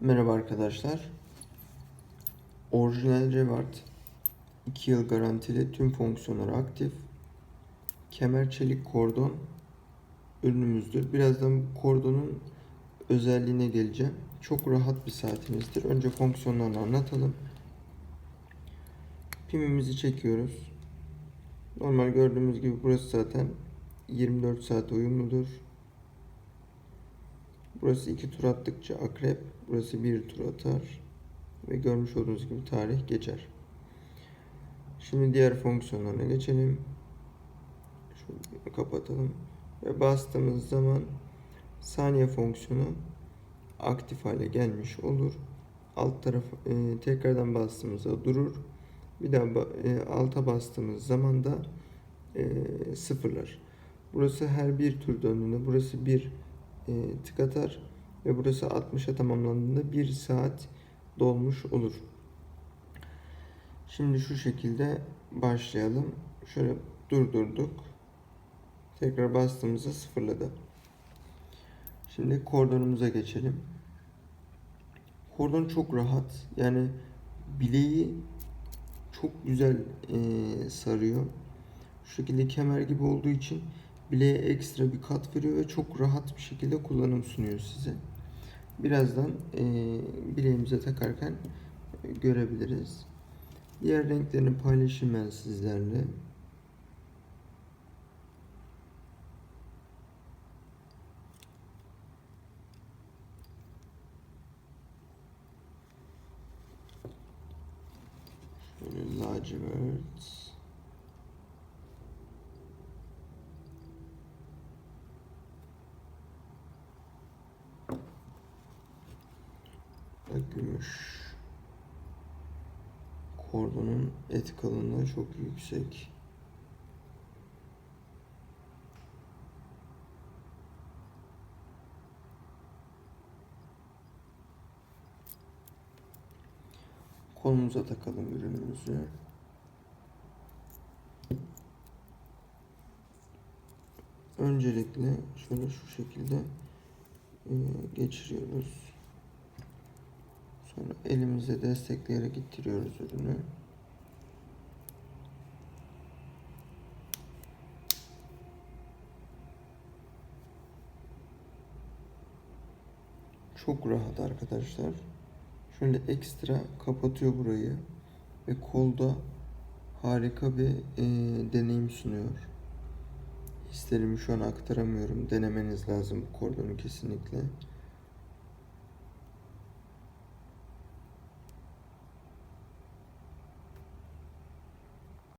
Merhaba arkadaşlar. Orijinal Revart 2 yıl garantili tüm fonksiyonları aktif. Kemer çelik kordon ürünümüzdür. Birazdan bu kordonun özelliğine geleceğim. Çok rahat bir saatimizdir. Önce fonksiyonlarını anlatalım. Pimimizi çekiyoruz. Normal gördüğümüz gibi burası zaten 24 saat uyumludur. Burası iki tur attıkça akrep, burası bir tur atar ve görmüş olduğunuz gibi tarih geçer. Şimdi diğer fonksiyonlarına geçelim. Şunu kapatalım ve bastığımız zaman saniye fonksiyonu aktif hale gelmiş olur. Alt taraf e, tekrardan bastığımızda durur. Bir daha e, alta bastığımız zaman da e, sıfırlar. Burası her bir tur döndüğünde burası bir tık atar ve burası 60'a tamamlandığında 1 saat dolmuş olur. Şimdi şu şekilde başlayalım. Şöyle durdurduk. Tekrar bastığımızda sıfırladı. Şimdi kordonumuza geçelim. Kordon çok rahat. Yani bileği çok güzel e, sarıyor. Şu şekilde kemer gibi olduğu için bileğe ekstra bir kat veriyor ve çok rahat bir şekilde kullanım sunuyor size. Birazdan e, bileğimize takarken e, görebiliriz. Diğer renklerini paylaşayım ben sizlerle. Şöyle lacivert. Ve gümüş. Kordonun et kalınlığı çok yüksek. Kolumuza takalım ürünümüzü. Öncelikle şöyle şu şekilde e, geçiriyoruz. Sonra elimizle destekleyerek ittiriyoruz ürünü. Çok rahat arkadaşlar. Şöyle ekstra kapatıyor burayı ve kolda harika bir e, deneyim sunuyor. Hislerimi şu an aktaramıyorum. Denemeniz lazım bu kordonu kesinlikle.